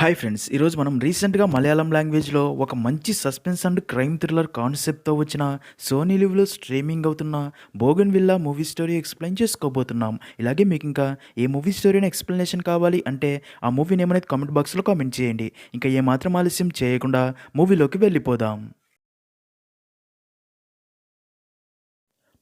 Hi friends ఈరోజు మనం రీసెంట్గా మలయాళం లాంగ్వేజ్లో ఒక మంచి సస్పెన్స్ అండ్ క్రైమ్ థ్రిల్లర్ కాన్సెప్ట్తో వచ్చిన సోనీ లివ్లో స్ట్రీమింగ్ అవుతున్న Bougainvillea movie story explain చేసుకోబోతున్నాం. ఇలాగే మీకు ఇంకా ఏ మూవీ స్టోరీని ఎక్స్ప్లెనేషన్ కావాలి అంటే ఆ మూవీ ఏమైనా కామెంట్ బాక్స్లో కామెంట్ చేయండి. ఇంకా ఏమాత్రం ఆలస్యం చేయకుండా మూవీలోకి వెళ్ళిపోదాం.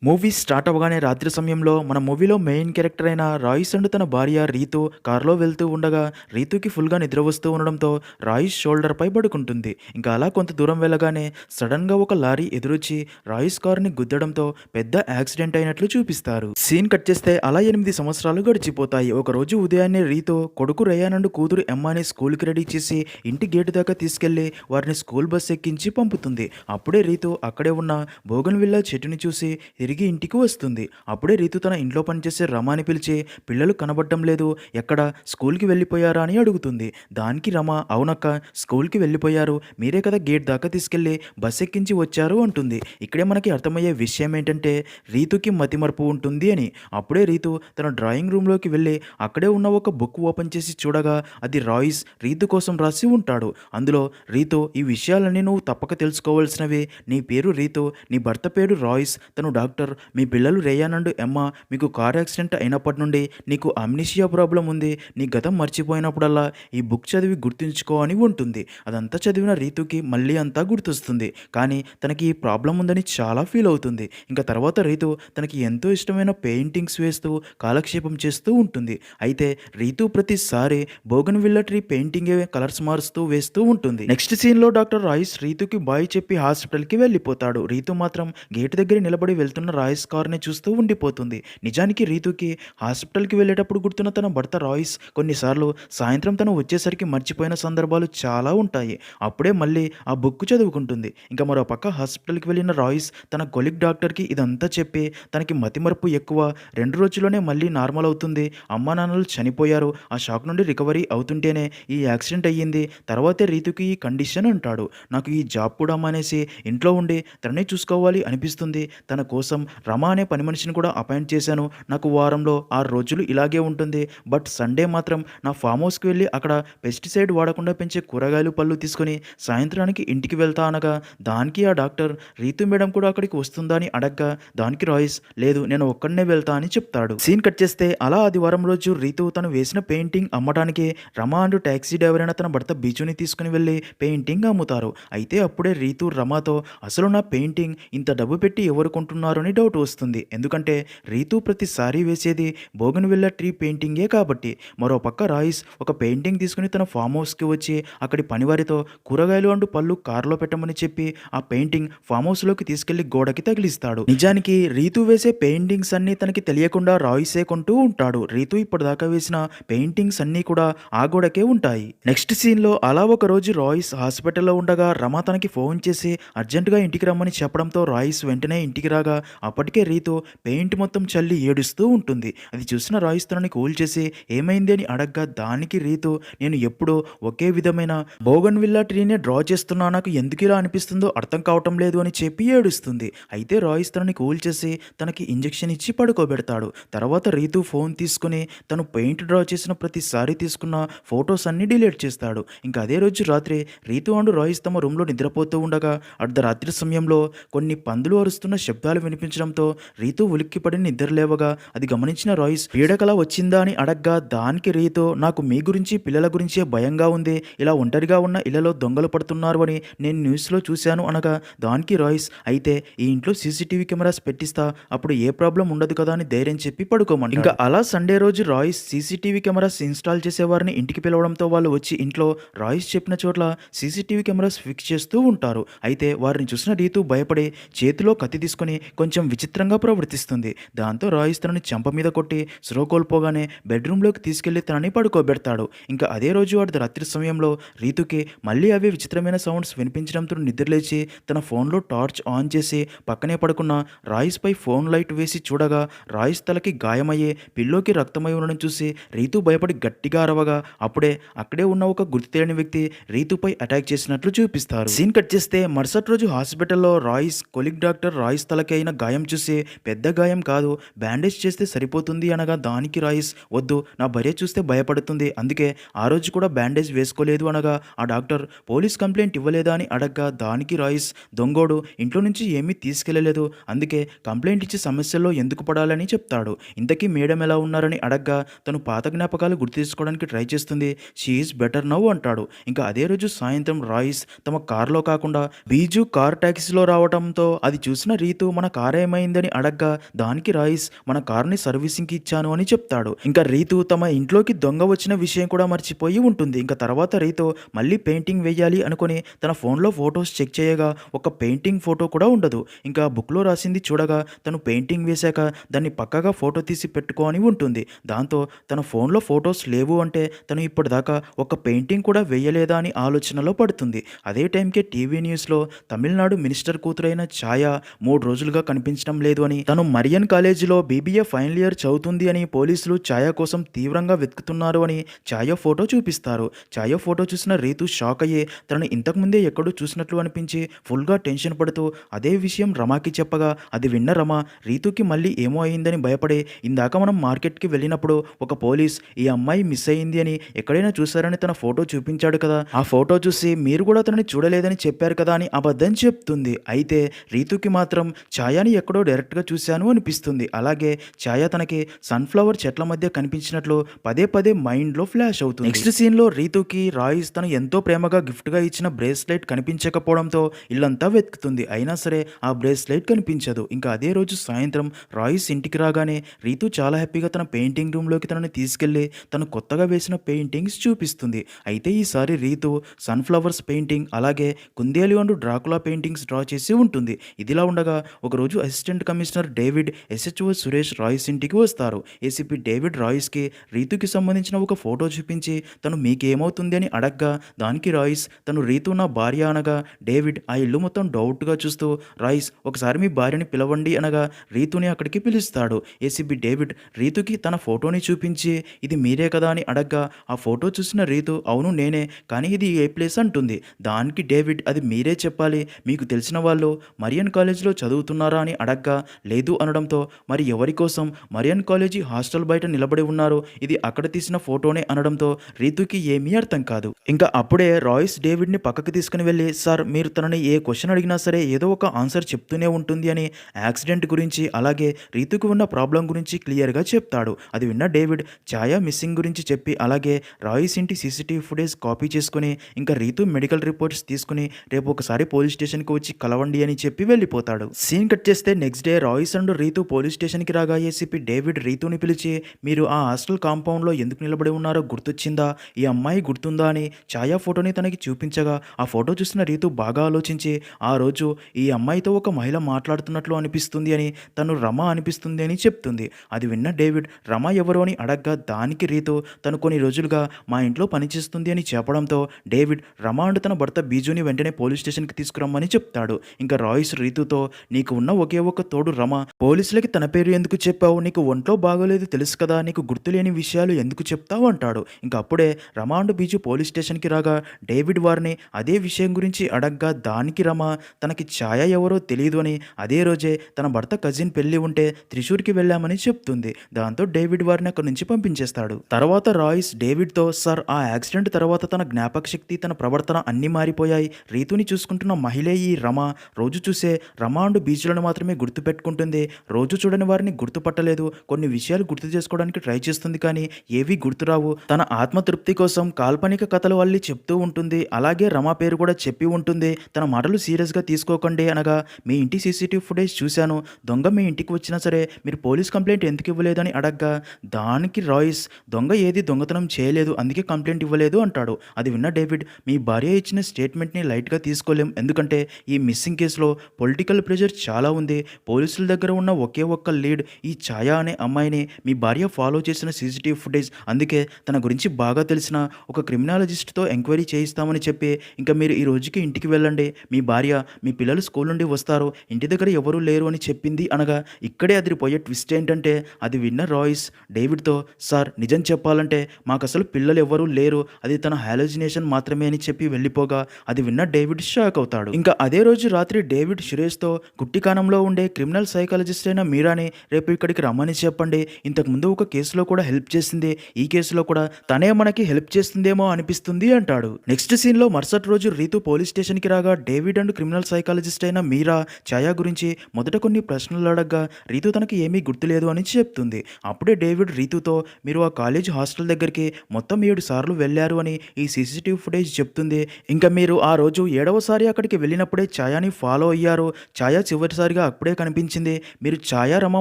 మూవీ స్టార్ట్ అవ్వగానే రాత్రి సమయంలో మన మూవీలో మెయిన్ క్యారెక్టర్ అయిన రాయిస్ అండ్ తన భార్య రీతు కారులో వెళ్తూ ఉండగా రీతుకి ఫుల్గా నిద్ర వస్తూ ఉండడంతో రాయిస్ షోల్డర్పై పడుకుంటుంది. ఇంకా అలా కొంత దూరం వెళ్ళగానే సడన్గా ఒక లారీ ఎదురొచ్చి రాయిస్ కారుని గుద్దడంతో పెద్ద యాక్సిడెంట్ అయినట్లు చూపిస్తారు. సీన్ కట్ చేస్తే అలా ఎనిమిది సంవత్సరాలు గడిచిపోతాయి. ఒక రోజు ఉదయాన్నే రీతు కొడుకు రయానండ్ కూతురు ఎమ్మాని స్కూల్కి రెడీ చేసి ఇంటి గేటు దాకా తీసుకెళ్ళి వారిని స్కూల్ బస్ ఎక్కించి పంపుతుంది. అప్పుడే రీతు అక్కడే ఉన్న బోగన్ విల్లా చెట్టుని చూసి తిరిగి ఇంటికి వస్తుంది. అప్పుడే రీతు తన ఇంట్లో పనిచేసే రమాని పిలిచి పిల్లలు కనబడడం లేదు. ఎక్కడ? స్కూల్కి వెళ్ళిపోయారా అని అడుగుతుంది. దానికి రమ అవునక్క స్కూల్కి వెళ్ళిపోయారు. మీరే కదా గేట్ దాకా తీసుకెళ్ళి బస్ ఎక్కించి వచ్చారు అంటుంది. ఇక్కడే మనకి అర్థమయ్యే విషయం ఏంటంటే రీతుకి మతిమరుపు ఉంటుంది అని. అప్పుడే రీతు తన డ్రాయింగ్ రూమ్లోకి వెళ్ళి అక్కడే ఉన్న ఒక బుక్ ఓపెన్ చేసి చూడగా అది రాయిస్ రీతు కోసం రాసి ఉంటాడు. అందులో రీతు ఈ విషయాలన్నీ నువ్వు తప్పక తెలుసుకోవాల్సినవి. నీ పేరు రీతు. నీ భర్త పేరు రాయిస్. తను డాక్టర్ డాక్టర్ మీ పిల్లలు రేయానండు ఎమ్మ మీకు కార్ యాక్సిడెంట్ అయినప్పటి నుండి నీకు అమ్నిషియా ప్రాబ్లం ఉంది. నీ గతం మర్చిపోయినప్పుడల్లా ఈ బుక్ చదివి గుర్తుంచుకో అని ఉంటుంది అదంతా చదివిన రీతుకి మళ్ళీ అంతా గుర్తొస్తుంది. కానీ తనకి ఈ ప్రాబ్లం ఉందని చాలా ఫీల్ అవుతుంది. ఇంకా తర్వాత రీతు తనకి ఎంతో ఇష్టమైన పెయింటింగ్స్ వేస్తూ కాలక్షేపం చేస్తూ ఉంటుంది. అయితే రీతు ప్రతిసారి బోగన్ విల్లట్రీ పెయింటింగ్ కలర్స్ మారుస్తూ వేస్తూ ఉంటుంది. నెక్స్ట్ సీన్లో డాక్టర్ రాయిస్ రీతుకి బాయ్ చెప్పి హాస్పిటల్కి వెళ్ళిపోతాడు. రీతు మాత్రం గేట్ దగ్గర నిలబడి వెళ్తున్న రాయిస్ కార్ని చూస్తూ ఉండిపోతుంది. నిజానికి రీతుకి హాస్పిటల్కి వెళ్ళేటప్పుడు గుర్తున్న తన భర్త రాయిస్ కొన్నిసార్లు సాయంత్రం తను వచ్చేసరికి మర్చిపోయిన సందర్భాలు చాలా ఉంటాయి. అప్పుడే మళ్ళీ ఆ బుక్ చదువుకుంటుంది. ఇంకా మరో పక్క హాస్పిటల్కి వెళ్ళిన రాయిస్ తన కొలిక్ డాక్టర్కి ఇదంతా చెప్పి తనకి మతిమరుపు ఎక్కువ. రెండు రోజుల్లోనే మళ్ళీ నార్మల్ అవుతుంది. అమ్మా నాన్నలు చనిపోయారు. ఆ షాక్ నుండి రికవరీ అవుతుంటేనే ఈ యాక్సిడెంట్ అయ్యింది. తర్వాతే రీతుకి ఈ కండిషన్ అంటాడు. నాకు ఈ జాబ్ కూడా మానేసి ఇంట్లో ఉండి తననే చూసుకోవాలి అనిపిస్తుంది. తన కోసం రమా అనే పని మనిషిని కూడా అపాయింట్ చేశాను. నాకు వారంలో ఆరు రోజులు ఇలాగే ఉంటుంది. బట్ సండే మాత్రం నా ఫామ్ హౌస్కి వెళ్ళి అక్కడ పెస్టిసైడ్ వాడకుండా పెంచే కూరగాయలు పళ్ళు తీసుకొని సాయంత్రానికి ఇంటికి వెళ్తా అనగా దానికి ఆ డాక్టర్ రీతు మేడం కూడా అక్కడికి వస్తుందా అని అడగ్గా దానికి రాయిస్ లేదు నేను ఒక్కడనే వెళ్తా అని చెప్తాడు. సీన్ కట్ చేస్తే అలా ఆదివారం రోజు రీతు తను వేసిన పెయింటింగ్ అమ్మడానికి రమా అండ్ ట్యాక్సీ డ్రైవర్ అయిన తన భర్త బీచుని తీసుకుని వెళ్ళి పెయింటింగ్ అమ్ముతారు. అయితే అప్పుడే రీతు రమాతో అసలు నా పెయింటింగ్ ఇంత డబ్బు పెట్టి ఎవరు కొంటున్నారు అని డౌట్ వస్తుంది. ఎందుకంటే రీతు ప్రతిసారి వేసేది బోగన్ విల్ల ట్రీ పెయింటింగే కాబట్టి. మరో పక్క రాయిస్ ఒక పెయింటింగ్ తీసుకుని తన ఫామ్ హౌస్కి వచ్చి అక్కడి పనివారితో కూరగాయలు అండ్ పళ్ళు కారులో పెట్టమని చెప్పి ఆ పెయింటింగ్ ఫామ్ హౌస్లోకి తీసుకెళ్ళి గోడకి తగిలిస్తాడు. నిజానికి రీతు వేసే పెయింటింగ్స్ అన్నీ తనకి తెలియకుండా రాయిసే కొంటూ ఉంటాడు. రీతు ఇప్పటిదాకా వేసిన పెయింటింగ్స్ అన్నీ కూడా ఆ గోడకే ఉంటాయి. నెక్స్ట్ సీన్లో అలా ఒక రోజు రాయిస్ హాస్పిటల్లో ఉండగా రమ తనకి ఫోన్ చేసి అర్జెంటుగా ఇంటికి రమ్మని చెప్పడంతో రాయిస్ వెంటనే ఇంటికి రాగా అప్పటికే రీతు పెయింట్ మొత్తం చల్లి ఏడుస్తూ ఉంటుంది. అది చూసిన రాయిస్ కూల్ చేసి ఏమైంది అని అడగ్గా దానికి రీతు నేను ఎప్పుడూ ఒకే విధమైన బోగన్ విల్లా ట్రీనే డ్రా చేస్తున్నా నాకు ఎందుకు ఇలా అనిపిస్తుందో అర్థం కావటం లేదు అని చెప్పి ఏడుస్తుంది. అయితే రాయిస్ కూల్ చేసి తనకి ఇంజెక్షన్ ఇచ్చి పడుకోబెడతాడు. తర్వాత రీతు ఫోన్ తీసుకుని తను పెయింట్ డ్రా చేసిన ప్రతిసారి తీసుకున్న ఫొటోస్ అన్ని డిలీట్ చేస్తాడు. ఇంకా అదే రోజు రాత్రి రీతు అండ్ రాయిస్ తమ రూమ్లో నిద్రపోతూ ఉండగా అర్ధరాత్రి సమయంలో కొన్ని పందులు అరుస్తున్న శబ్దాలు వినిపించడంతో రీతు ఉలిక్కిపడి నిద్ర లేవగా అది గమనించిన రాయిస్ పీడకల వచ్చిందా అని అడగ్గా దానికి రీతు నాకు మీ గురించి పిల్లల గురించే భయంగా ఉంది ఇలా ఒంటరిగా ఉన్న ఇళ్ళలో దొంగలు పడుతున్నారు అని నేను న్యూస్లో చూశాను అనగా దానికి రాయిస్ అయితే ఈ ఇంట్లో సీసీటీవీ కెమెరాస్ పెట్టిస్తా అప్పుడు ఏ ప్రాబ్లం ఉండదు కదా అని ధైర్యం చెప్పి పడుకోమని ఇంకా అలా సండే రోజు రాయిస్ సీసీటీవీ కెమెరాస్ ఇన్స్టాల్ చేసేవారిని ఇంటికి పిలవడంతో వాళ్ళు వచ్చి ఇంట్లో రాయిస్ చెప్పిన చోట్ల సీసీటీవీ కెమెరాస్ ఫిక్స్ చేస్తూ ఉంటారు. అయితే వారిని చూసిన రీతు భయపడి చేతిలో కత్తి తీసుకుని కొంచెం విచిత్రంగా ప్రవర్తిస్తుంది. దాంతో రాయిస్ తనని చెంప మీద కొట్టి స్రో కోల్పోగానే బెడ్రూమ్లోకి తీసుకెళ్ళి తనని పడుకోబెడతాడు. ఇంకా అదే రోజు వాడి రాత్రి సమయంలో రీతుకి మళ్ళీ అవే విచిత్రమైన సౌండ్స్ వినిపించడంతో నిద్రలేచి తన ఫోన్లో టార్చ్ ఆన్ చేసి పక్కనే పడుకున్న రాయిస్ పై ఫోన్ లైట్ వేసి చూడగా రాయిస్ తలకి గాయమయ్యే పిల్లోకి రక్తమై ఉండడం చూసి రీతు భయపడి గట్టిగా అరవగా అప్పుడే అక్కడే ఉన్న ఒక గుర్తు తెలియని వ్యక్తి రీతుపై అటాక్ చేసినట్లు చూపిస్తారు. సీన్ కట్ చేస్తే మరుసటి రోజు హాస్పిటల్లో రాయిస్ కొలిక్ డాక్టర్ రాయిస్ తలకి అయిన గాయం చూసి పెద్ద గాయం కాదు. బ్యాండేజ్ చేస్తే సరిపోతుంది అనగా దానికి రాయిస్. వద్దు నా భార్య చూస్తే భయపడుతుంది. అందుకే ఆ రోజు కూడా బ్యాండేజ్ వేసుకోలేదు అనగా ఆ డాక్టర్ పోలీస్ కంప్లైంట్ ఇవ్వలేదా అని అడగ్గా దానికి రాయిస్. దొంగోడు ఇంట్లో నుంచి ఏమీ తీసుకెళ్ళలేదు. అందుకే కంప్లైంట్ ఇచ్చి సమస్యల్లో ఎందుకు పడాలని చెప్తాడు. ఇంతకీ మేడం ఎలా ఉన్నారని అడగ్గా తను పాత జ్ఞాపకాలు గుర్తించుకోవడానికి ట్రై చేస్తుంది. షీఈస్ బెటర్ నవ్ అంటాడు. ఇంకా అదే రోజు సాయంత్రం రాయిస్ తమ కారులో కాకుండా బీజు కార్ ట్యాక్సీలో రావడంతో అది చూసిన రీతు మన కార్ ఏమైందని అడగ్గా దానికి రాయిస్ మన కార్ని సర్వీసింగ్కి ఇచ్చాను అని చెప్తాడు. ఇంకా రీతు తమ ఇంట్లోకి దొంగ వచ్చిన విషయం కూడా మర్చిపోయి ఉంటుంది. ఇంకా తర్వాత రీతు మళ్ళీ పెయింటింగ్ వేయాలి అనుకుని తన ఫోన్లో ఫొటోస్ చెక్ చేయగా ఒక పెయింటింగ్ ఫోటో కూడా ఉండదు. ఇంకా బుక్లో రాసింది చూడగా తను పెయింటింగ్ వేశాక దాన్ని పక్కగా ఫోటో తీసి పెట్టుకో అని ఉంటుంది. దాంతో తన ఫోన్లో ఫొటోస్ లేవు అంటే తను ఇప్పటిదాకా ఒక పెయింటింగ్ కూడా వేయలేదా అని ఆలోచనలో పడుతుంది. అదే టైంకే టీవీ న్యూస్లో తమిళనాడు మినిస్టర్ కూతురైన ఛాయ మూడు రోజులుగా కనిపి కనిపించడం లేదు అని. తను మరియన్ కాలేజీలో బీబీఏ ఫైనల్ ఇయర్ చదువుతుంది అని పోలీసులు ఛాయ కోసం తీవ్రంగా వెతుకుతున్నారు అని ఛాయ ఫోటో చూపిస్తారు. ఛాయ ఫోటో చూసిన రీతు షాక్ అయ్యి తనను ఇంతకుముందే ఎక్కడో చూసినట్లు అనిపించి ఫుల్గా టెన్షన్ పడుతూ అదే విషయం రమాకి చెప్పగా అది విన్న రమ రీతుకి మళ్ళీ ఏమో అయిందని భయపడి ఇందాక మనం మార్కెట్కి వెళ్ళినప్పుడు ఒక పోలీస్ ఈ అమ్మాయి మిస్ అయింది అని ఎక్కడైనా చూసారని తన ఫోటో చూపించాడు కదా. ఆ ఫోటో చూసి మీరు కూడా తనని చూడలేదని చెప్పారు కదా అని అబద్ధం చెప్తుంది. అయితే రీతుకి మాత్రం ఛాయాని ఎక్కడో డైరెక్ట్గా చూశాను అనిపిస్తుంది. అలాగే ఛాయ తనకి సన్ఫ్లవర్ చెట్ల మధ్య కనిపించినట్లు పదే పదే మైండ్లో ఫ్లాష్ అవుతుంది. నెక్స్ట్ సీన్లో రీతుకి రాయిస్ తను ఎంతో ప్రేమగా గిఫ్ట్గా ఇచ్చిన బ్రేస్లెట్ కనిపించకపోవడంతో ఇల్లంతా వెతుకుతుంది. అయినా సరే ఆ బ్రేస్లెట్ కనిపించదు. ఇంకా అదే రోజు సాయంత్రం రాయిస్ ఇంటికి రాగానే రీతు చాలా హ్యాపీగా తన పెయింటింగ్ రూమ్లోకి తనని తీసుకెళ్ళి తను కొత్తగా వేసిన పెయింటింగ్స్ చూపిస్తుంది. అయితే ఈసారి రీతు సన్ఫ్లవర్స్ పెయింటింగ్ అలాగే కుందేలి వండు డ్రాకులా పెయింటింగ్స్ డ్రా చేసి ఉంటుంది. ఇదిలా ఉండగా ఒకరోజు assistant commissioner David SHO Suresh Royce ఇంటికి వస్తారు. ఏసీపీ డేవిడ్ రాయిస్కి రీతుకి సంబంధించిన ఒక ఫోటో చూపించి తను మీకేమవుతుంది అని అడగ్గా దానికి రాయిస్ తను రీతు నా భార్య అనగా డేవిడ్ ఆ ఇల్లు మొత్తం డౌట్గా చూస్తూ రాయిస్ ఒకసారి మీ భార్యని పిలవండి అనగా రీతుని అక్కడికి పిలుస్తాడు. ఏసీబీ డేవిడ్ రీతుకి తన ఫోటోని చూపించి ఇది మీరే కదా అని అడగ్గా ఆ ఫోటో చూసిన రీతు అవును నేనే కానీ ఇది ఏ ప్లేస్ అంటుంది. దానికి డేవిడ్ అది మీరే చెప్పాలి. మీకు తెలిసిన వాళ్ళు మరియన్ కాలేజ్లో చదువుతున్నారా అని అడగ్గా లేదు అనడంతో మరి ఎవరి కోసం మరియన్ కాలేజీ హాస్టల్ బయట నిలబడి ఉన్నారు ఇది అక్కడ తీసిన ఫోటోనే అనడంతో రీతుకి ఏమీ అర్థం కాదు. ఇంకా అప్పుడే రాయిస్ డేవిడ్ని పక్కకి తీసుకుని వెళ్ళి సార్ మీరు తనని ఏ క్వశ్చన్ అడిగినా సరే ఏదో ఒక ఆన్సర్ చెప్తూనే ఉంటుంది అని యాక్సిడెంట్ గురించి అలాగే రీతుకు ఉన్న ప్రాబ్లం గురించి క్లియర్గా చెప్తాడు. అది విన్న డేవిడ్ ఛాయా మిస్సింగ్ గురించి చెప్పి అలాగే రాయిస్ ఇంటి సీసీటీవీ ఫుటేజ్ కాపీ చేసుకుని ఇంకా రీతు మెడికల్ రిపోర్ట్స్ తీసుకుని రేపు ఒకసారి పోలీస్ స్టేషన్కి వచ్చి కలవండి అని చెప్పి వెళ్ళిపోతాడు. సీన్ కట్ చేసి చేస్తే next day Royce and Ritu police స్టేషన్కి రాగా ఏసీపీ డేవిడ్ రీతుని పిలిచి మీరు ఆ హాస్టల్ కాంపౌండ్లో ఎందుకు నిలబడి ఉన్నారో గుర్తొచ్చిందా? ఈ అమ్మాయి గుర్తుందా? అని ఛాయా ఫోటోని తనకి చూపించగా ఆ ఫోటో చూసిన రీతు బాగా ఆలోచించి ఆ రోజు ఈ అమ్మాయితో ఒక మహిళ మాట్లాడుతున్నట్లు అనిపిస్తుంది అని తను రమ అనిపిస్తుంది అని చెప్తుంది. అది విన్న డేవిడ్ రమ ఎవరు? అని అడగ్గా దానికి రీతు తను కొన్ని రోజులుగా మా ఇంట్లో పనిచేస్తుంది అని చెప్పడంతో డేవిడ్ రమ అండ్ తన భర్త బీజుని వెంటనే పోలీస్ స్టేషన్కి తీసుకురమ్మని చెప్తాడు. ఇంకా రాయిస్ రీతుతో నీకు ఉన్న ఒకే ఒక తోడు రమ. పోలీసులకి తన పేరు ఎందుకు చెప్పావు? నీకు ఒంట్లో బాగోలేదు తెలుసు కదా నీకు గుర్తులేని విషయాలు ఎందుకు చెప్తావు? అంటాడు. ఇంకా అప్పుడే రమ అండ్ బీజు పోలీస్ స్టేషన్కి రాగా డేవిడ్ వారిని అదే విషయం గురించి అడగ్గా దానికి రమ తనకి ఛాయ ఎవరో తెలియదు అని అదే రోజే తన భర్త కజిన్ పెళ్ళి ఉంటే త్రిశూర్కి వెళ్ళామని చెప్తుంది. దాంతో డేవిడ్ వారిని అక్కడి నుంచి పంపించేస్తాడు. తర్వాత రాయిస్ డేవిడ్తో సార్ ఆ యాక్సిడెంట్ తర్వాత తన జ్ఞాపక శక్తి తన ప్రవర్తన అన్నీ మారిపోయాయి. రీతుని చూసుకుంటున్న మహిళే ఈ రమ. రోజు చూసే రమ అండ్ బీచ్లను మాత్రమే గుర్తుపెట్టుకుంటుంది. రోజు చూడని వారిని గుర్తుపట్టలేదు. కొన్ని విషయాలు గుర్తు చేసుకోవడానికి ట్రై చేస్తుంది కానీ ఏవి గుర్తురావు. తన ఆత్మతృప్తి కోసం కాల్పనిక కథలు అల్లి చెప్తూ ఉంటుంది. అలాగే రమ పేరు కూడా చెప్పి ఉంటుంది. తన మాటలు సీరియస్గా తీసుకోకండి అనగా మీ ఇంటి సీసీటీవీ ఫుటేజ్ చూశాను. దొంగ మీ ఇంటికి వచ్చినా సరే మీరు పోలీస్ కంప్లైంట్ ఎందుకు ఇవ్వలేదని అడగ్గా దానికి రాయిస్. దొంగ ఏది దొంగతనం చేయలేదు. అందుకే కంప్లైంట్ ఇవ్వలేదు అంటాడు. అది విన్న డేవిడ్ మీ భార్య ఇచ్చిన స్టేట్మెంట్ని లైట్గా తీసుకోలేం. ఎందుకంటే ఈ మిస్సింగ్ కేసులో పొలిటికల్ ప్రెషర్ చాలా ఉంది. పోలీసుల దగ్గర ఉన్న ఒకే ఒక్క లీడ్ ఈ ఛాయా అనే అమ్మాయిని మీ భార్య ఫాలో చేసిన సీసీటీవీ ఫుటేజ్. అందుకే తన గురించి బాగా తెలిసిన ఒక క్రిమినాలజిస్ట్తో ఎంక్వైరీ చేయిస్తామని చెప్పి ఇంకా మీరు ఈ రోజుకి ఇంటికి వెళ్ళండి. మీ భార్య మీ పిల్లలు స్కూల్ నుండి వస్తారు. ఇంటి దగ్గర ఎవరూ లేరు అని చెప్పింది అనగా ఇక్కడే అదిరిపోయే ట్విస్ట్ ఏంటంటే అది విన్న రాయిస్ డేవిడ్తో సార్ నిజం చెప్పాలంటే మాకు అసలు పిల్లలు ఎవరూ లేరు. అది తన హాలోజినేషన్ మాత్రమే అని చెప్పి వెళ్ళిపోగా అది విన్న డేవిడ్ షాక్ అవుతాడు. ఇంకా అదే రోజు రాత్రి డేవిడ్ సురేష్తో కుట్టికానం విభాగంలో ఉండే క్రిమినల్ సైకాలజిస్ట్ అయిన మీరాని రేపు ఇక్కడికి రమ్మని చెప్పండి. ఇంతకు ముందు ఒక కేసులో కూడా హెల్ప్ చేసింది. ఈ కేసులో కూడా తనే మనకి హెల్ప్ చేస్తుందేమో అనిపిస్తుంది అంటాడు. నెక్స్ట్ సీన్లో మరుసటి రోజు రీతు పోలీస్ స్టేషన్కి రాగా డేవిడ్ అండ్ క్రిమినల్ సైకాలజిస్ట్ అయిన మీరా ఛాయా గురించి మొదట కొన్ని ప్రశ్నలు అడగగా రీతు తనకి ఏమీ గుర్తులేదు అని చెప్తుంది. అప్పుడే డేవిడ్ రీతుతో మీరు ఆ కాలేజ్ హాస్టల్ దగ్గరికి మొత్తం ఏడు సార్లు వెళ్ళారు అని ఈ సీసీటీవీ ఫుటేజ్ చెప్తుంది. ఇంకా మీరు ఆ రోజు ఏడవసారి అక్కడికి వెళ్ళినప్పుడే ఛాయాని ఫాలో అయ్యారు. ఛాయా చివరిసారిగా అప్పుడే కనిపించింది. మీరు ఛాయా రమ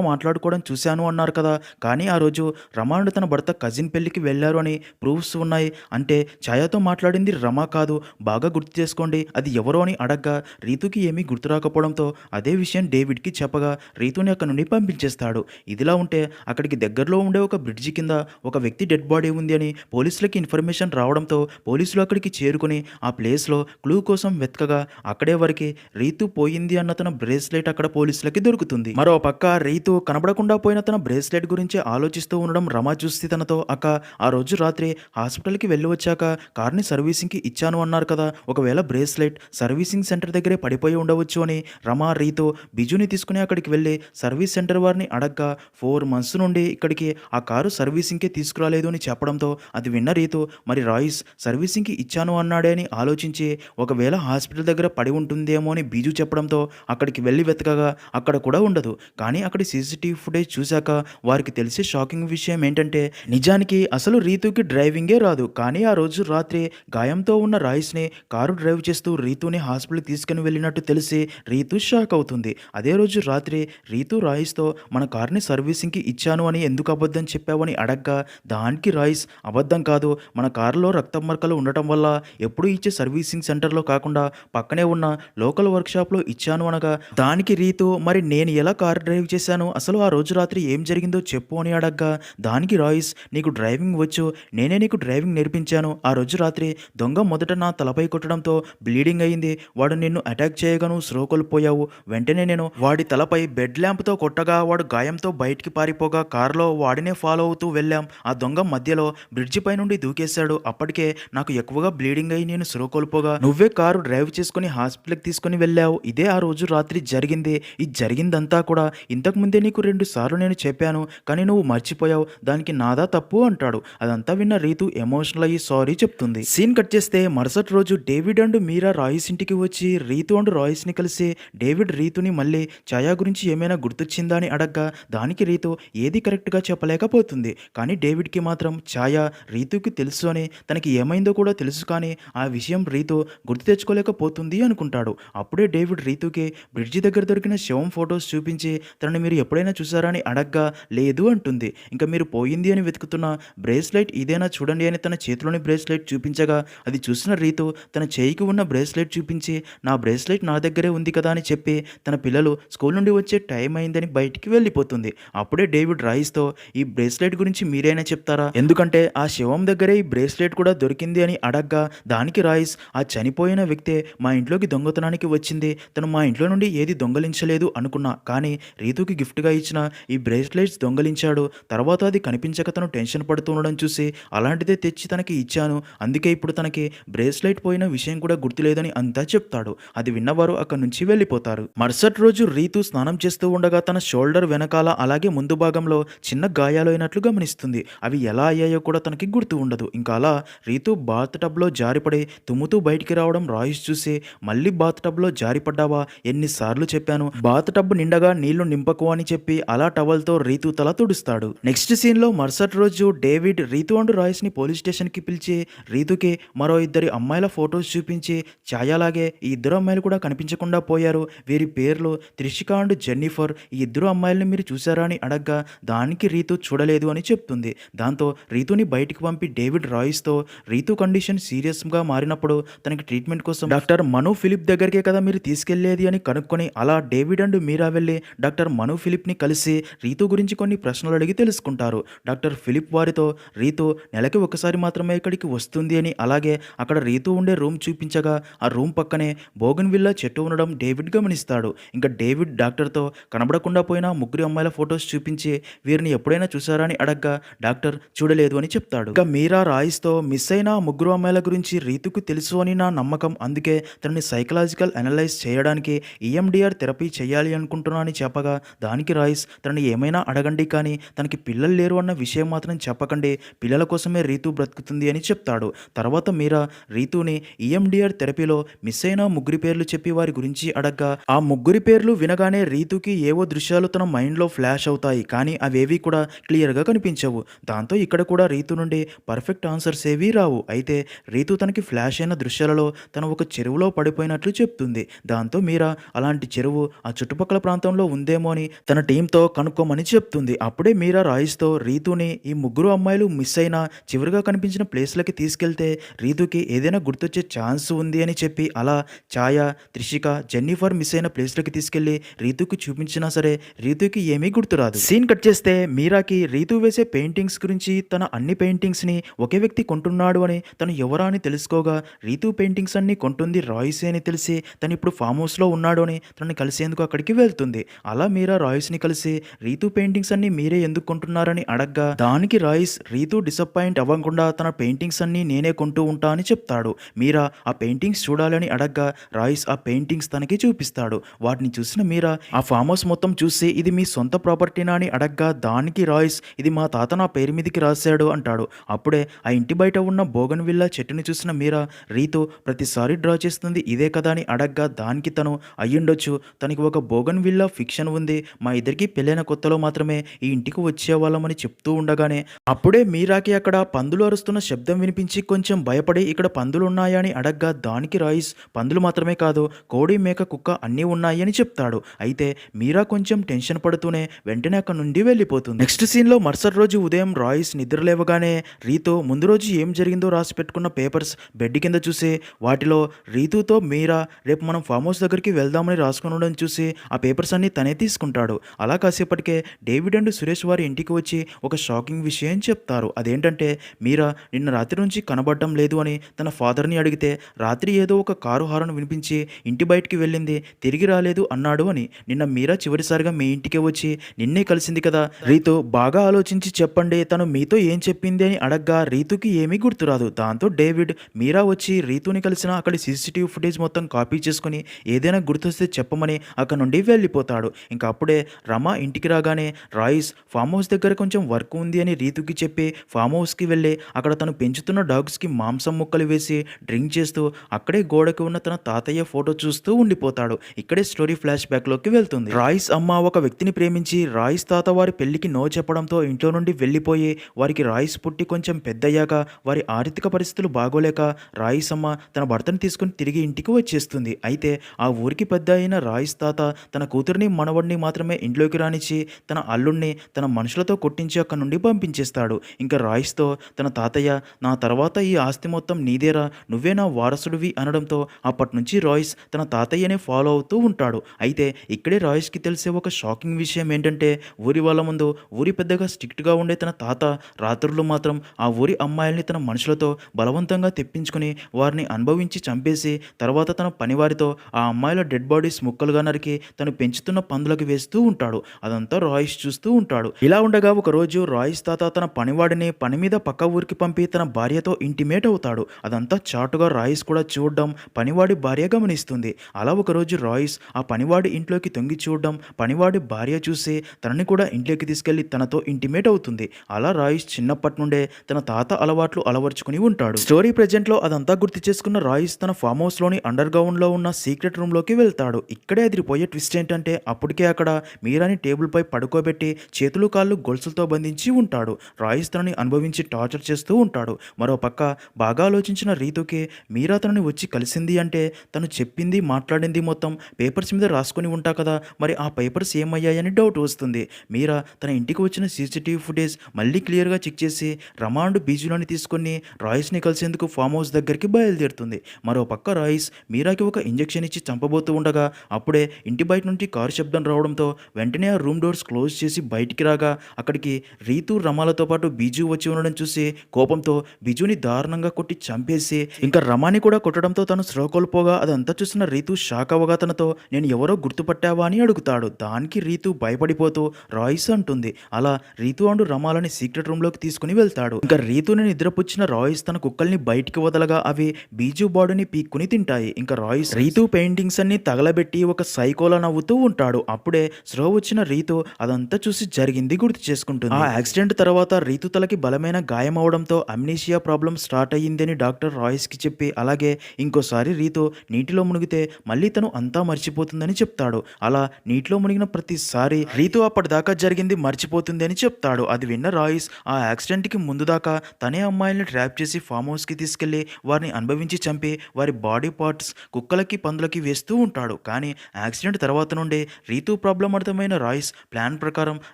మాట్లాడుకోవడం చూశాను అన్నారు కదా. కానీ ఆ రోజు రమాండ్ తన భర్త కజిన్ పెళ్ళికి వెళ్ళారు అని ప్రూఫ్స్ ఉన్నాయి. అంటే ఛాయాతో మాట్లాడింది రమ కాదు. బాగా గుర్తు చేసుకోండి. అది ఎవరో అని అడగ్గా రీతుకి ఏమీ గుర్తు రాకపోవడంతో అదే విషయం డేవిడ్కి చెప్పగా రీతుని అక్కడ నుండి పంపించేస్తాడు. ఇదిలా ఉంటే అక్కడికి దగ్గరలో ఉండే ఒక బ్రిడ్జి కింద ఒక వ్యక్తి డెడ్ బాడీ ఉంది అని పోలీసులకి ఇన్ఫర్మేషన్ రావడంతో పోలీసులు అక్కడికి చేరుకుని ఆ ప్లేస్లో క్లూ కోసం వెతకగా అక్కడే వరకు రీతు పోయింది అన్న తన బ్రేస్లెట్ అక్కడ పోలీసులకి దొరుకుతుంది. మరో పక్క రీతు కనబడకుండా పోయిన తన బ్రేస్లెట్ గురించి ఆలోచిస్తూ ఉండడం రమా చూస్తే తనతో అక్క ఆ రోజు రాత్రి హాస్పిటల్కి వెళ్ళి వచ్చాక కార్ని సర్వీసింగ్కి ఇచ్చాను అన్నారు కదా ఒకవేళ బ్రేస్లెట్ సర్వీసింగ్ సెంటర్ దగ్గరే పడిపోయి ఉండవచ్చు అని. రమా రీతు బిజుని తీసుకుని అక్కడికి వెళ్ళి సర్వీస్ సెంటర్ వారిని అడగ్గా ఫోర్ మంత్స్ నుండి ఇక్కడికి ఆ కారు సర్వీసింగ్కే తీసుకురాలేదు అని చెప్పడంతో అది విన్న రీతు మరి రాయిస్ సర్వీసింగ్కి ఇచ్చాను అన్నాడే అని ఆలోచించి ఒకవేళ హాస్పిటల్ దగ్గర పడి ఉంటుందేమో అని బీజు చెప్పడంతో అక్కడికి వెళ్ళి వెతకగా అక్కడ కూడా ఉండదు. కానీ అక్కడ సీసీటీవీ ఫుటేజ్ చూశాక వారికి తెలిసే షాకింగ్ విషయం ఏంటంటే నిజానికి అసలు రీతుకి డ్రైవింగే రాదు. కానీ ఆ రోజు రాత్రి గాయంతో ఉన్న రాయిస్ని కారు డ్రైవ్ చేస్తూ రీతుని హాస్పిటల్ తీసుకుని వెళ్ళినట్టు తెలిసి రీతు షాక్ అవుతుంది. అదే రోజు రాత్రి రీతు రాయిస్తో మన కార్ని సర్వీసింగ్కి ఇచ్చాను అని ఎందుకు అబద్ధం చెప్పావని అడగ్గా దానికి రాయిస్ అబద్ధం కాదు. మన కారులో రక్తం మరకలు ఉండటం వల్ల ఎప్పుడు ఇచ్చే సర్వీసింగ్ సెంటర్లో కాకుండా పక్కనే ఉన్న లోకల్ వర్క్షాప్లో ఇచ్చాను అనగా దానికి రాయితో మరి నేను ఎలా కారు డ్రైవ్ చేశాను? అసలు ఆ రోజు రాత్రి ఏం జరిగిందో చెప్పు అని అడగ్గా. దానికి రాయిస్ నీకు డ్రైవింగ్ వచ్చు నేనే నీకు డ్రైవింగ్ నేర్పించాను. ఆ రోజు రాత్రి దొంగ మొదట నా తలపై కొట్టడంతో బ్లీడింగ్ అయింది. వాడు నిన్ను అటాక్ చేయగాను స్లో కోల్పోయావు వెంటనే నేను వాడి తలపై బెడ్ ల్యాంప్తో కొట్టగా వాడు గాయంతో బయటికి పారిపోగా కారులో వాడినే ఫాలో అవుతూ వెళ్ళాం. ఆ దొంగ మధ్యలో బ్రిడ్జి పై నుండి దూకేశాడు. అప్పటికే నాకు ఎక్కువగా బ్లీడింగ్ అయి నేను స్లో కోల్పోగా నువ్వే కారు డ్రైవ్ చేసుకుని హాస్పిటల్కి తీసుకుని వెళ్ళావు. ఇదే ఆ రోజు రాత్రి జరిగింది. ఇది జరిగిందంతా కూడా ఇంతకుముందే నీకు రెండు సార్లు నేను చెప్పాను కానీ నువ్వు మర్చిపోయావు. దానికి నాదా తప్పు అంటాడు. అదంతా విన్న రీతు ఎమోషనల్ అయ్యి సారీ చెప్తుంది. సీన్ కట్ చేస్తే మరుసటి రోజు డేవిడ్ అండ్ మీరా రాయిస్ ఇంటికి వచ్చి రీతు అండ్ రాయిస్ని కలిసి డేవిడ్ రీతుని మళ్ళీ ఛాయా గురించి ఏమైనా గుర్తొచ్చిందా అని అడగ్గా దానికి రీతు ఏది కరెక్ట్గా చెప్పలేకపోతుంది. కానీ డేవిడ్కి మాత్రం ఛాయా రీతుకి తెలుసు అని తనకి ఏమైందో కూడా తెలుసు కానీ ఆ విషయం రీతు గుర్తు తెచ్చుకోలేకపోతుంది అనుకుంటాడు. అప్పుడే డేవిడ్ రీతుకి బ్రిడ్జి దగ్గర దొరికిన శవం ఫొటోస్ చూపించి తనని మీరు ఎప్పుడైనా చూసారా అని అడగ్గా లేదు అంటుంది. ఇంకా మీరు పోయింది అని వెతుకుతున్న బ్రేస్లెట్ ఇదేనా చూడండి అని తన చేతిలోని బ్రేస్లెట్ చూపించగా అది చూసిన రీతు తన చేయికి ఉన్న బ్రేస్లెట్ చూపించి నా బ్రేస్లెట్ నా దగ్గరే ఉంది కదా అని చెప్పి తన పిల్లలు స్కూల్ నుండి వచ్చే టైం అయిందని బయటికి వెళ్ళిపోతుంది. అప్పుడే డేవిడ్ రాయిస్తో ఈ బ్రేస్లెట్ గురించి మీరైనా చెప్తారా? ఎందుకంటే ఆ శవం దగ్గరే ఈ బ్రేస్లెట్ కూడా దొరికింది అని అడగ్గా దానికి రాయిస్ ఆ చనిపోయిన వ్యక్తే మా ఇంట్లోకి దొంగతనానికి వచ్చింది. తను మా ఇంట్లో నుండి ఏది దొంగలి దొంగలించలేదు అనుకున్నా. కానీ రీతుకి గిఫ్ట్గా ఇచ్చిన ఈ బ్రేస్లెట్స్ దొంగలించాడు. తర్వాత అది కనిపించక తను టెన్షన్ పడుతూ ఉండడం చూసి అలాంటిదే తెచ్చి తనకి ఇచ్చాను. అందుకే ఇప్పుడు తనకి బ్రేస్లెట్ పోయిన విషయం కూడా గుర్తులేదని అంతా చెప్తాడు. అది విన్నవారు అక్కడి నుంచి వెళ్ళిపోతారు. మరుసటి రోజు రీతు స్నానం చేస్తూ ఉండగా తన షోల్డర్ వెనకాల అలాగే ముందు భాగంలో చిన్న గాయాలు అయినట్లు గమనిస్తుంది. అవి ఎలా అయ్యాయో కూడా తనకి గుర్తు ఉండదు. ఇంకా అలా రీతు బాత్ టబ్లో జారిపడి తుమ్ముతూ బయటికి రావడం రాయిస్ చూసి మళ్ళీ బాత్ టబ్లో జారిపడ్డావా? ఎన్నిసార్లు చెప్పాను బాత్ టబ్ నిండగా నీళ్ళు నింపకు అని చెప్పి అలా టవల్తో రీతు తల తుడుస్తాడు. నెక్స్ట్ సీన్లో మరుసటి రోజు డేవిడ్ రీతు అండ్ రాయిస్ని పోలీస్ స్టేషన్కి పిలిచి రీతుకి మరో ఇద్దరి అమ్మాయిల ఫొటోస్ చూపించి ఛాయాలాగే ఈ ఇద్దరు అమ్మాయిలు కూడా కనిపించకుండా పోయారు. వీరి పేర్లు త్రిషిక అండ్ జెన్నిఫర్. ఈ ఇద్దరు అమ్మాయిల్ని మీరు చూసారా అని అడగ్గా దానికి రీతు చూడలేదు అని చెప్తుంది. దాంతో రీతుని బయటికి పంపి డేవిడ్ రాయిస్తో రీతు కండిషన్ సీరియస్గా మారినప్పుడు తనకి ట్రీట్మెంట్ కోసం డాక్టర్ మను ఫిలిప్ దగ్గరికే కదా మీరు తీసుకెళ్ళేది అని కనుక్కొని అలా డేవిడ్ అండ్ మీరా వెళ్ళి డాక్టర్ మను ఫిలిప్ని కలిసి రీతు గురించి కొన్ని ప్రశ్నలు అడిగి తెలుసుకుంటారు. డాక్టర్ ఫిలిప్ వారితో రీతు నెలకి ఒకసారి మాత్రమే ఇక్కడికి వస్తుంది అని అలాగే అక్కడ రీతు ఉండే రూమ్ చూపించగా ఆ రూమ్ పక్కనే బోగన్ విల్లా చెట్టు ఉండడం డేవిడ్ గమనిస్తాడు. ఇంకా డేవిడ్ డాక్టర్తో కనబడకుండా పోయిన ముగ్గురు అమ్మాయిల ఫొటోస్ చూపించి వీరిని ఎప్పుడైనా చూసారా అని అడగ్గా డాక్టర్ చూడలేదు అని చెప్తాడు. ఇంకా మీరా రాయిస్తో మిస్ అయిన ముగ్గురు అమ్మాయిల గురించి రీతుకు తెలుసు అని నా నమ్మకం. అందుకే తనని సైకలాజికల్ అనలైజ్ చేయడానికి ఈఎండిఆర్ థెరపీ థెరపీ చేయాలి అనుకుంటున్నా అని చెప్పగా దానికి రాయిస్ తనని ఏమైనా అడగండి కానీ తనకి పిల్లలు లేరు అన్న విషయం మాత్రం చెప్పకండి. పిల్లల కోసమే రీతు బ్రతుకుతుంది అని చెప్తాడు. తర్వాత మీరా రీతుని ఈఎండిఆర్ థెరపీలో మిస్ అయిన ముగ్గురి పేర్లు చెప్పి వారి గురించి అడగ్గా ఆ ముగ్గురి పేర్లు వినగానే రీతుకి ఏవో దృశ్యాలు తన మైండ్లో ఫ్లాష్ అవుతాయి కానీ అవేవి కూడా క్లియర్గా కనిపించవు. దాంతో ఇక్కడ కూడా రీతు నుండి పర్ఫెక్ట్ ఆన్సర్స్ ఏవీ రావు. అయితే రీతు తనకి ఫ్లాష్ అయిన దృశ్యాలలో తను ఒక చెరువులో పడిపోయినట్లు చెప్తుంది. దాంతో మీరా అలాంటి చెరువు ఆ చుట్టుపక్కల ప్రాంతంలో ఉందేమో అని తన టీంతో కనుక్కోమని చెప్తుంది. అప్పుడే మీరా రాయిస్తో రీతుని ఈ ముగ్గురు అమ్మాయిలు మిస్ అయినా చివరిగా కనిపించిన ప్లేస్లకి తీసుకెళ్తే రీతుకి ఏదైనా గుర్తొచ్చే ఛాన్స్ ఉంది అని చెప్పి అలా ఛాయ త్రిషిక జెన్నిఫర్ మిస్ అయిన ప్లేస్లకి తీసుకెళ్ళి రీతుకి చూపించినా సరే రీతుకి ఏమీ గుర్తురాదు సీన్ కట్ చేస్తే మీరాకి రీతు వేసే పెయింటింగ్స్ గురించి తన అన్ని పెయింటింగ్స్ని ఒకే వ్యక్తి కొంటున్నాడు అని తను ఎవరా అని తెలుసుకోగా రీతు పెయింటింగ్స్ అన్ని కొంటుంది రాయిసే అని తెలిసి తను ఇప్పుడు ఫామ్ హౌస్లో ఉన్నాడు అని తనని కలిసేందుకు అక్కడికి వెళ్తుంది. అలా మీరా రాయిస్ని కలిసి రీతు పెయింటింగ్స్ అన్ని మీరే ఎందుకు కొంటున్నారని అడగ్గా దానికి రాయిస్ రీతు డిసప్పాయింట్ అవ్వకుండా తన పెయింటింగ్స్ అన్ని నేనే కొంటూ ఉంటా అని చెప్తాడు. మీరా ఆ పెయింటింగ్స్ చూడాలని అడగ్గా రాయిస్ ఆ పెయింటింగ్స్ తనకి చూపిస్తాడు. వాటిని చూసిన మీరా ఆ ఫామ్ హౌస్ మొత్తం చూసి ఇది మీ సొంత ప్రాపర్టీనా అని అడగ్గా దానికి రాయిస్ ఇది మా తాత నా పేరు మీదకి రాశాడు అంటాడు. అప్పుడే ఆ ఇంటి బయట ఉన్న బోగన్ విల్లా చెట్టుని చూసిన మీరా రీతు ప్రతిసారి డ్రా చేస్తుంది ఇదే కదా అని అడగ్గా దానికి తను అయ్యుండొచ్చు అతనికి ఒక బోగన్ విల్లా ఫిక్షన్ ఉంది. మా ఇద్దరికి పెళ్ళైన కొత్తలో మాత్రమే ఈ ఇంటికి వచ్చేవాళ్ళమని చెప్తూ ఉండగానే అప్పుడే మీరాకి అక్కడ పందులు అరుస్తున్న శబ్దం వినిపించి కొంచెం భయపడి ఇక్కడ పందులు ఉన్నాయని అడగ్గా దానికి రాయిస్ పందులు మాత్రమే కాదు కోడి మేక కుక్క అన్నీ ఉన్నాయి అని చెప్తాడు. అయితే మీరా కొంచెం టెన్షన్ పడుతూనే వెంటనే అక్కడ నుండి వెళ్ళిపోతుంది. నెక్స్ట్ సీన్లో మరుసటి రోజు ఉదయం రాయిస్ నిద్ర లేవగానే రీతు ముందు రోజు ఏం జరిగిందో రాసి పెట్టుకున్న పేపర్స్ బెడ్ కింద చూసి వాటిలో రీతుతో మీరా రేపు మనం ఫామ్ హౌస్ దగ్గరికి వెళ్దామని రాసుకుని ఉండడం చూసి ఆ పేపర్స్ అన్ని తనే తీసుకుంటాడు. అలా కాసేపటికే డేవిడ్ అండ్ సురేష్ వారి ఇంటికి వచ్చి ఒక షాకింగ్ విషయం చెప్తారు. అదేంటంటే మీరా నిన్న రాత్రి నుంచి కనబడడం లేదు అని తన ఫాదర్ని అడిగితే రాత్రి ఏదో ఒక కారు హారన్ వినిపించి ఇంటి బయటికి వెళ్ళింది తిరిగి రాలేదు అన్నాడు అని. నిన్న మీరా చివరిసారిగా మీ ఇంటికి వచ్చి నిన్నే కలిసింది కదా. రీతు బాగా ఆలోచించి చెప్పండి. తను మీతో ఏం చెప్పింది అని అడగ్గా రీతుకి ఏమీ గుర్తురాదు. దాంతో డేవిడ్ మీరా వచ్చి రీతుని కలిసిన అక్కడి సీసీటీవీ ఫుటేజ్ మొత్తం కాపీ చేసుకుని ఏదైనా గుర్తొస్తే చెప్పమని అక్కడ నుండి వెళ్ళిపోతాడు. ఇంకా అప్పుడే రమ ఇంటికి రాగానే రాయిస్ ఫామ్ హౌస్ దగ్గర కొంచెం వర్క్ ఉంది అని రీతుకి చెప్పి ఫామ్ హౌస్కి వెళ్ళి అక్కడ తను పెంచుతున్న డాగ్స్కి మాంసం ముక్కలు వేసి డ్రింక్ చేస్తూ అక్కడే గోడకు ఉన్న తన తాతయ్య ఫోటో చూస్తూ ఉండిపోతాడు. ఇక్కడే స్టోరీ ఫ్లాష్ బ్యాక్లోకి వెళ్తుంది. రాయిస్ అమ్మ ఒక వ్యక్తిని ప్రేమించి రాయిస్ తాత వారి పెళ్ళికి నో చెప్పడంతో ఇంట్లో నుండి వెళ్ళిపోయి వారికి రాయిస్ పుట్టి కొంచెం పెద్దయ్యాక వారి ఆర్థిక పరిస్థితులు బాగోలేక రాయిస్ అమ్మ తన భర్తను తీసుకుని తిరిగి ఇంటికి వచ్చేస్తుంది. అయితే ఆ ఊరికి పెద్ద అయిన రాయిస్ తాత తన కూతురిని మనవడిని మాత్రమే ఇంట్లోకి రానిచ్చి తన అల్లుణ్ణి తన మనుషులతో కొట్టించి అక్కడి నుండి పంపించేస్తాడు ఇంకా రాయిస్తో తన తాతయ్య నా తర్వాత ఈ ఆస్తి మొత్తం నీదేరా నువ్వే నా వారసుడివి అనడంతో అప్పటి నుంచి రాయిస్ తన తాతయ్యనే ఫాలో అవుతూ ఉంటాడు అయితే ఇక్కడే రాయిస్కి తెలిసే ఒక షాకింగ్ విషయం ఏంటంటే ఊరి వాళ్ళ ముందు ఊరి పెద్దగా స్ట్రిక్ట్గా ఉండే తన తాత రాత్రులు మాత్రం ఆ ఊరి అమ్మాయిల్ని తన మనుషులతో బలవంతంగా తెప్పించుకుని వారిని అనుభవించి చంపేసి తర్వాత తన పనివారితో ఆ అమ్మాయిల డెడ్ బాడీస్ ముక్కలుగా నరికి తను పెంచుతున్న పందులకు వేస్తూ ఉంటాడు. అదంతా రాయిస్ చూస్తూ ఉంటాడు. ఇలా ఉండగా ఒకరోజు రాయిస్ తాత తన పనివాడిని పని మీద పక్క ఊరికి పంపి తన భార్యతో ఇంటిమేట్ అవుతాడు. అదంతా చాటుగా రాయిస్ కూడా చూడడం పనివాడి భార్య గమనిస్తుంది. అలా ఒక రోజు రాయిస్ ఆ పనివాడి ఇంట్లోకి తొంగి చూడడం పనివాడి భార్య చూసి తనని కూడా ఇంట్లోకి తీసుకెళ్ళి తనతో ఇంటిమేట్ అవుతుంది. అలా రాయిస్ చిన్నప్పటి నుండే తన తాత అలవాట్లు అలవర్చుకుని ఉంటాడు. స్టోరీ ప్రెజెంట్లో అదంతా గుర్తు చేసుకున్న రాయిస్ తన ఫామ్ హౌస్లోని అండర్ గ్రౌండ్లో ఉన్న సీక్రెట్ రూమ్లోకి వెళ్తాడు. ఇక్కడే అదిరిపోయే ట్విస్ట్ ఏంటంటే అప్పటికే అక్కడ మీరాని టేబుల్ పై పడుకోబెట్టి చేతులు కాళ్ళు గొలుసులతో బంధించి ఉంటాడు. రాయిస్ తనని అనుభవించి టార్చర్ చేస్తూ ఉంటాడు. మరో పక్క బాగా ఆలోచించిన రీతుకి మీరా తనని వచ్చి కలిసింది అంటే తను చెప్పింది మాట్లాడింది మొత్తం పేపర్స్ మీద రాసుకొని ఉంటా కదా మరి ఆ పేపర్స్ ఏమయ్యాయని డౌట్ వస్తుంది. మీరా తన ఇంటికి వచ్చిన సీసీటీవీ ఫుటేజ్ మళ్ళీ క్లియర్గా చెక్ చేసి రమాండ్ బీజులోని తీసుకొని రాయిస్ని కలిసేందుకు ఫామ్ హౌస్ దగ్గరికి బయలుదేరుతుంది. మరో పక్క రాయిస్ మీరాకి ఒక ఇంజెక్షన్ ఇచ్చి చంపబోతూ ఉండగా అప్పుడే ఇంటి బయట నుండి కారు శబ్దం రావడంతో వెంటనే ఆ రూమ్ డోర్స్ క్లోజ్ చేసి బయటికి రాగా అక్కడికి రీతు రమాలతో పాటు బీజు వచ్చి ఉండడం చూసి కోపంతో బిజుని దారుణంగా కొట్టి చంపేసి ఇంకా రమాని కూడా కొట్టడంతో తను స్రో కోల్పోగా అదంతా చూసిన రీతు షాక్ అవ్వగా తనతో నేను ఎవరో గుర్తుపట్టావా అని అడుగుతాడు. దానికి రీతు భయపడిపోతూ రాయిస్ అంటుంది. అలా రీతు అండు రమాలని సీక్రెట్ రూమ్లోకి తీసుకుని వెళ్తాడు. ఇంకా రీతుని నిద్రపుచ్చిన రాయిస్ తన కుక్కల్ని బయటికి వదలగా అవి బీజు బాడీని పీక్కుని తింటాయి. ఇంకా రాయిస్ రీతు పెయింటింగ్స్ అన్ని తగలబెట్టి ఒక సైకోలా నవ్వుతూ ఉంటాడు. అప్పుడే స్రో వచ్చిన రీతు అదంతా చూసి జరిగింది గుర్తు చేసుకుంటుంది. ఆ యాక్సిడెంట్ తర్వాత రీతు తలకి బలమైన గాయం అవడంతో అమ్నీషియా ప్రాబ్లం స్టార్ట్ అయ్యిందని డాక్టర్ రాయిస్కి చెప్పి అలాగే ఇంకోసారి రీతు నీటిలో మునిగితే మళ్ళీ తను అంతా మర్చిపోతుందని చెప్తాడు. అలా నీటిలో మునిగిన ప్రతిసారి రీతు అప్పటిదాకా జరిగింది మర్చిపోతుంది అని చెప్తాడు. అది విన్న రాయిస్ ఆ యాక్సిడెంట్కి ముందు దాకా తనే అమ్మాయిల్ని ట్రాప్ చేసి ఫామ్ హౌస్కి తీసుకెళ్ళి వారిని అనుభవించి చంపి వారి బాడీ పార్ట్స్ కుక్కలకి పందులకి వేస్తూ ఉంటాడు. కానీ యాక్సిడెంట్ తర్వాత నుండే రీతు ప్రాబ్లం అర్థమైన రాయిస్ ప్లాన్ ప్రకారం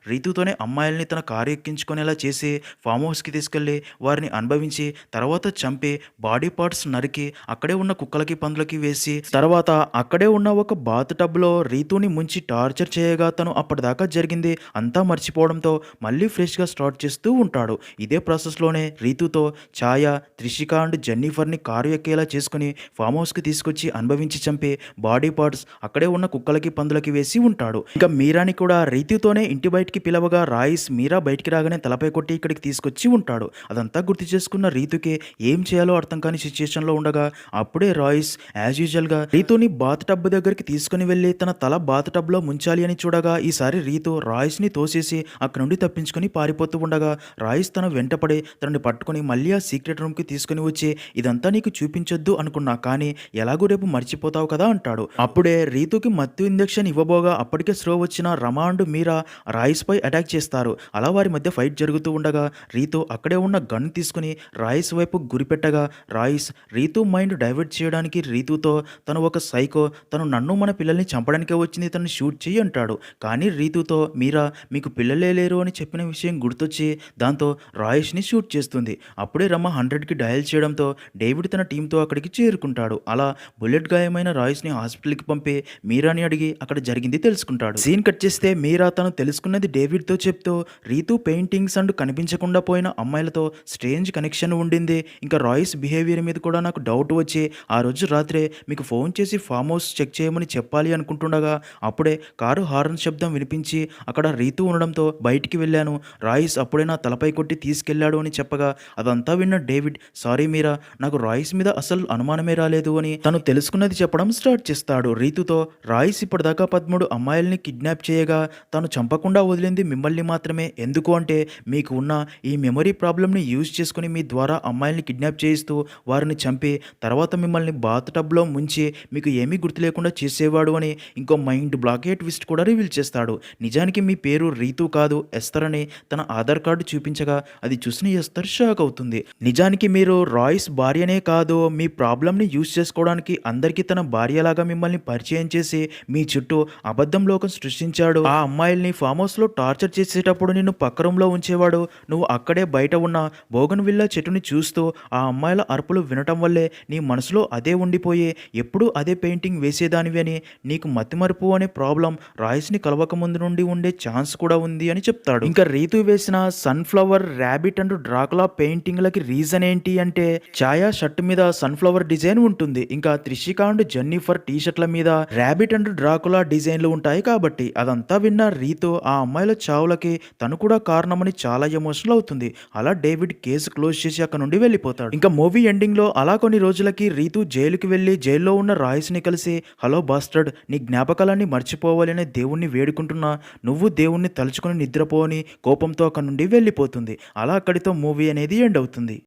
రీతుతోనే అమ్మాయిల్ని తన కారు ఎక్కించుకునేలా చేసి ఫామ్ హౌస్కి తీసుకెళ్ళి వారిని అనుభవించి తర్వాత చంపి బాడీ పార్ట్స్ నరికి అక్కడే ఉన్న కుక్కలకి పందులకి వేసి తర్వాత అక్కడే ఉన్న ఒక బాత్ టబ్లో రీతుని ముంచి టార్చర్ చేయగా తను అప్పటిదాకా జరిగింది అంతా మర్చిపోవడంతో మళ్ళీ ఫ్రెష్గా స్టార్ట్ చేస్తూ ఉంటాడు. ఇదే ప్రాసెస్లోనే రీతుతో ఛాయ త్రిషిక అండ్ జెన్నిఫర్ని కారు ఎక్కేలా చేసుకుని ఫామ్ హౌస్కి తీసుకొచ్చి అనుభవించి చంపి బాడీ పార్ట్స్ అక్కడే ఉన్న కుక్కలకి పందులకి వేసి ఉంటాడు. ఇంకా మీరాని కూడా రీతితోనే ఇంటి బయటికి పిలవగా రాయిస్ మీరా బయటికి రాగానే తలపై కొట్టి ఇక్కడికి తీసుకొచ్చి ఉంటాడు. అదంతా గుర్తు చేసుకున్న రీతుకి ఏం చేయాలో అర్థం కాని సిచ్యుయేషన్లో ఉండగా అప్పుడే రాయిస్ యాజ్ యూజువల్గా రీతుని బాత్ టబ్ దగ్గరికి తీసుకుని వెళ్ళి తన తల బాత్ టబ్లో ముంచాలి అని చూడగా ఈసారి రీతు రాయిస్ని తోసేసి అక్కడ నుండి తప్పించుకొని పారిపోతూ ఉండగా రాయిస్ తన వెంటపడి తనని పట్టుకొని మళ్ళీ ఆ సీక్రెట్ రూమ్కి తీసుకుని వచ్చి ఇదంతా నీకు చూపించొద్దు అనుకున్నా కానీ ఎలాగో రేపు మర్చిపోతావు కదా అంటాడు. అప్పుడే రీతుకి మత్తు ఇంజెక్షన్ ఇవ్వబోగా అప్పటికే స్లో వచ్చిన రమా అండ్ మీరా రాయిస్ పై అటాక్ చేస్తారు. అలా వారి మధ్య ఫైట్ జరుగుతూ ఉండగా రీతు అక్కడే ఉన్న గన్ తీసుకుని రాయిస్ వైపు గురిపెట్టగా రాయిస్ రీతు మైండ్ డైవర్ట్ చేయడానికి రీతుతో తను ఒక సైకో తను నన్ను మన పిల్లల్ని చంపడానికే వచ్చింది తను షూట్ చేయి అంటాడు. కానీ రీతుతో మీరా మీకు పిల్లలే లేరు అని చెప్పిన విషయం గుర్తొచ్చి దాంతో రాయిష్ని షూట్ చేస్తుంది. అప్పుడే రమ హండ్రెడ్కి డయల్ చేయడంతో డేవిడ్ తన టీంతో అక్కడికి చేరుకుంటాడు. అలా బుల్లెట్ గాయమైన రాయిస్ని హాస్పిటల్కి పంపి మీరాని అడిగి అక్కడ జరిగింది తెలుసుకుంటాడు. సీన్ కట్ చేస్తే మీరా తను తెలుసుకున్నది డేవిడ్తో చెప్తూ రీతు పెయింటింగ్స్ అండ్ కనిపించకుండా పోయిన అమ్మాయిలతో స్ట్రేంజ్ కనెక్షన్ ఉండింది. ఇంకా రాయిస్ బిహేవియర్ మీద కూడా నాకు డౌట్ వచ్చి ఆ రోజు రాత్రే మీకు ఫోన్ చేసి ఫామ్ హౌస్ చెక్ చేయమని చెప్పాలి అనుకుంటుండగా అప్పుడే కారు హార్న్ శబ్దం వినిపించి అక్కడ రీతు ఉండడంతో బయటికి వెళ్ళాను. రాయిస్ అప్పుడే నా తలపై కొట్టి తీసుకెళ్ళాడు అని చెప్పగా అదంతా విన్న డేవిడ్ సారీ మీరా నాకు రాయిస్ మీద అసలు అనుమానమే రాలేదు అని తను తెలుసుకున్నది చెప్పడం స్టార్ట్ చేస్తాడు. రీతుతో రాయిస్ ఇప్పటిదాకా పదమూడు అమ్మాయిల్ని కిడ్నాప్ చేయగా తను చంపకుండా వదిలింది మిమ్మల్ని మాత్రమే. ఎందుకు అంటే మీకు ఉన్న ఈ మెమరీ ప్రాబ్లమ్ని యూజ్ చేసుకుని మీ ద్వారా అమ్మాయిల్ని కిడ్నాప్ చేయిస్తూ వారిని చంపి తర్వాత మిమ్మల్ని బాత్ టబ్లో ముంచి మీకు ఏమీ గుర్తు లేకుండా చేసేవాడు అని ఇంకో మైండ్ బ్లాకేట్ ట్విస్ట్ కూడా రివీల్ చేస్తాడు. నిజానికి మీ పేరు రీతు కాదు ఎస్తర్ అని తన ఆధార్ కార్డు చూపించగా అది చూసిన ఎస్తర్ షాక్ అవుతుంది. నిజానికి మీరు రాయిస్ భార్యనే కాదు మీ ప్రాబ్లమ్ని యూజ్ చేసుకోవడానికి అందరికీ తన భార్యలాగా మిమ్మల్ని పరిచయం చేసి మీ చుట్టూ అబద్ధం లోకం సృష్టించాడు. ఆ అమ్మాయిల్ని ఫామ్ హౌస్లో టార్చర్ చేసేటప్పుడు నిన్ను పక్క రూమ్లో ఉంచేవాడు. నువ్వు అక్కడే బయట ఉన్న బోగన్విల్లా చెట్టుని చూస్తూ ఆ అమ్మాయిల అరుపులు వినటం వల్లే నీ మనసులో అదే ఉండిపోయి ఎప్పుడూ అదే పెయింటింగ్ వేసేదానివి అని నీకు మతిమరుపు అనే ప్రాబ్లం రాయిస్ని కలవక ముందు నుండి ఉండే ఛాన్స్ కూడా ఉంది అని చెప్తాడు. ఇంకా రీతు వేసిన సన్ఫ్లవర్ ర్యాబిట్ అండ్ డ్రాకులా పెయింటింగ్లకి రీజన్ ఏంటి అంటే ఛాయా షర్ట్ మీద సన్ఫ్లవర్ డిజైన్ ఉంటుంది. ఇంకా త్రిషిక అండ్ జెన్నిఫర్ టీ షర్ట్ల మీద ర్యాబిట్ అండ్ డ్రాకులా డిజైన్లు ఉంటాయి కాబట్టి అదంతా విన్న రీతో ఆ అమ్మాయిల చావులకి తను కూడా కారణమని చాలా ఎమోషనల్ అవుతుంది. అలా డేవిడ్ కేసు క్లోజ్ చేసి అక్కడ నుండి వెళ్ళిపోతాడు. ఇంకా మూవీ ఎండింగ్లో అలా కొన్ని రోజులకి రీతు జైలుకి వెళ్ళి జైల్లో ఉన్న రాయిస్ని కలిసి హలో బాస్టర్డ్ నీ జ్ఞాపకాలన్నీ మర్చిపోవాలని దేవుణ్ణి వేడుకుంటున్నా. నువ్వు దేవుణ్ణి తలుచుకుని నిద్రపోని కోపంతో అక్కడ నుండి వెళ్ళిపోతుంది. అలా అక్కడితో మూవీ అనేది ఎండ్ అవుతుంది.